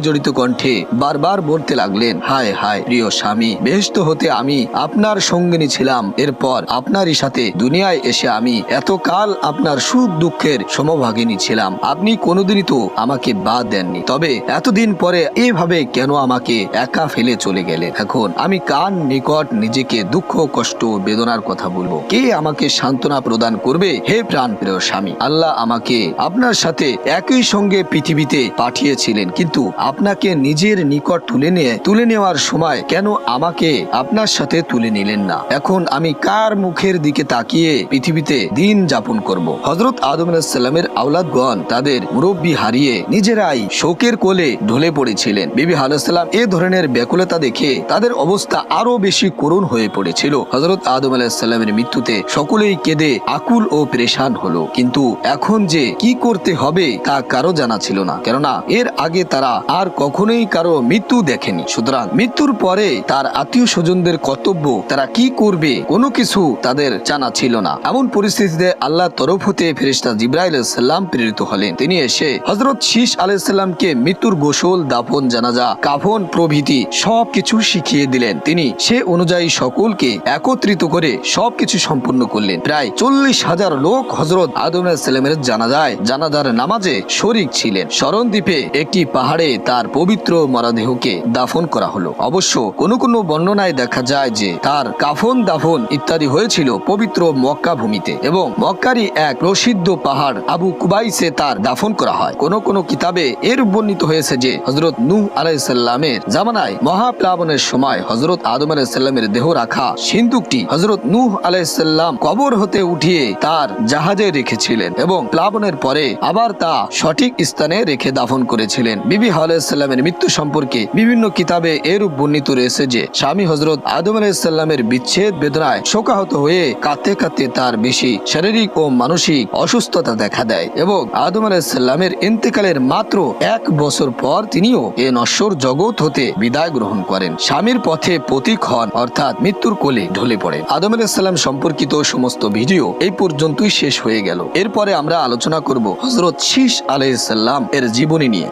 জড়িত কণ্ঠে বারবার বলতে লাগলেন, হায় হায়, প্রিয় স্বামী বেহেস্ত হতে আমি আপনার সঙ্গিনী ছিলাম। এরপর আপনারই সাথে দুনিয়ায় এসে আমি এতকাল আপনার সুখ দুঃখের সমভাগিনী ছিলাম। আপনি কোনোদিনই তো আমাকে বাদ দেননি। তবে এতদিন পরে এভাবে কেন আমাকে একা ফেলে চলে গেলে? এখন আমি কার নিকট নিজেকে দুঃখ, কষ্ট, বেদনার কথা বলব? কে আমাকে সান্ত্বনা প্রদান করবে? হে প্রাণ প্রিয় স্বামী, আল্লাহ আমাকে আপনার সাথে একই সঙ্গে পৃথিবীতে পাঠিয়েছিলেন। কিন্তু আপনাকে নিজের নিকট তুলে নিয়ে তুলে নেওয়ার সময় কেন আমাকে আপনার সাথে তুলে নিলেন না? এখন আমি কার মুখের দিকে তাকিয়ে পৃথিবীতে দিন যাপন করব? হজরত আদম আলাহিসাল্লামের আওলাদগণ তাদের মুরব্বী হারিয়ে নিজেরাই শোকের কোলে ঢলে পড়েছিলেন। বিবি আলাইসাল্লাম এ ধরনের ব্যাকুলতা দেখে তাদের অবস্থা আরও বেশি করুণ হয়ে পড়েছিল। হজরত আদম আলাহিসাল্লামের মৃত্যুতে সকলেই কেঁদে আকুল ও পরেশান হলো। কিন্তু এখন যে কি করতে হবে তা কারও জানা ছিল না। কেননা এর আগে তারা আর কখনোই কারও মৃত্যু দেখেনি। সুতরাং মৃত্যুর পরে তার আত্মীয় স্বজনদের কর্তব্য তারা কি করবে কোনো কিছু তাদের জানা ছিল না। এমন পরিস্থিতিতে আল্লাহ তরফ হতে ফেরিস্তা জিব্রাইল সাল্লাম প্রেরিত হলেন। তিনি এসে হজরত শীষ আলাইসাল্লামকে মৃত্যুর গোসল দাফন জানাজা, কাফন প্রভৃতি সবকিছু শিখিয়ে দিলেন। তিনি সে অনুযায়ী সকলকে একত্রিত করে সবকিছু সম্পূর্ণ করলেন। প্রায় চল্লিশ হাজার লোক হজরত আদম সাল্লামের জানাজায়, জানাজার নামাজে শরিক ছিলেন। স্মরণ দ্বীপে একটি পাহাড়ে তার পবিত্র মরাদেহকে দাফন করা হলো। অবশ্য কোনো কোনো বর্ণনায় দেখা যায় যে তার কাফন, দাফন ইত্যাদি হয়েছিল পবিত্র মক্কা ভূমিতে এবং মক্কারই এক প্রসিদ্ধ পাহাড় আবু কুবাইসে তার দাফন করা হয়। কোন কোন কিতাবে এর বর্ণিত হয়েছে যে হজরত নূহ আলাইসাল্লামের জামানায় মহাপ্লাবনের সময় হজরত আদম আলাইসাল্লামের দেহ রাখা সিন্ধুকটি হজরত নূহ আলাইসাল্লাম কবর হতে উঠিয়ে তার জাহাজে রেখেছিলেন এবং প্লাবনের পরে আবার তা সঠিক স্থানে রেখে দাফন করেছিলেন। বিবি আলাইসাল্লামের মৃত্যু সম্পর্কে বিভিন্ন কিতাবে এরূপ বর্ণিত রয়েছে যে, স্বামী হজরত আদম আলাইসাল্লামের বিচ্ছেদ বেদনায় শোকাহত হয়ে কাঁদতে কাঁদতে তার বেশি শারীরিক ও মানসিক অসুস্থতা দেখা দেয় এবং আদম আলাইসাল্লামের ইন্তেকালের মাত্র এক বছর পর তিনিও এ নশ্বর জগৎ হতে বিদায় গ্রহণ করেন। স্বামীর পথে প্রতীক হন, অর্থাৎ মৃত্যুর কোলে ঢলে পড়ে। আদম আলাইসাল্লাম সম্পর্কিত সমস্ত ভিডিও এই পর্যন্তই শেষ হয়ে গেল। এরপরে আমরা আলোচনা করব হজরত শীষ আলাইসাল্লাম এর জীবনী নিয়ে।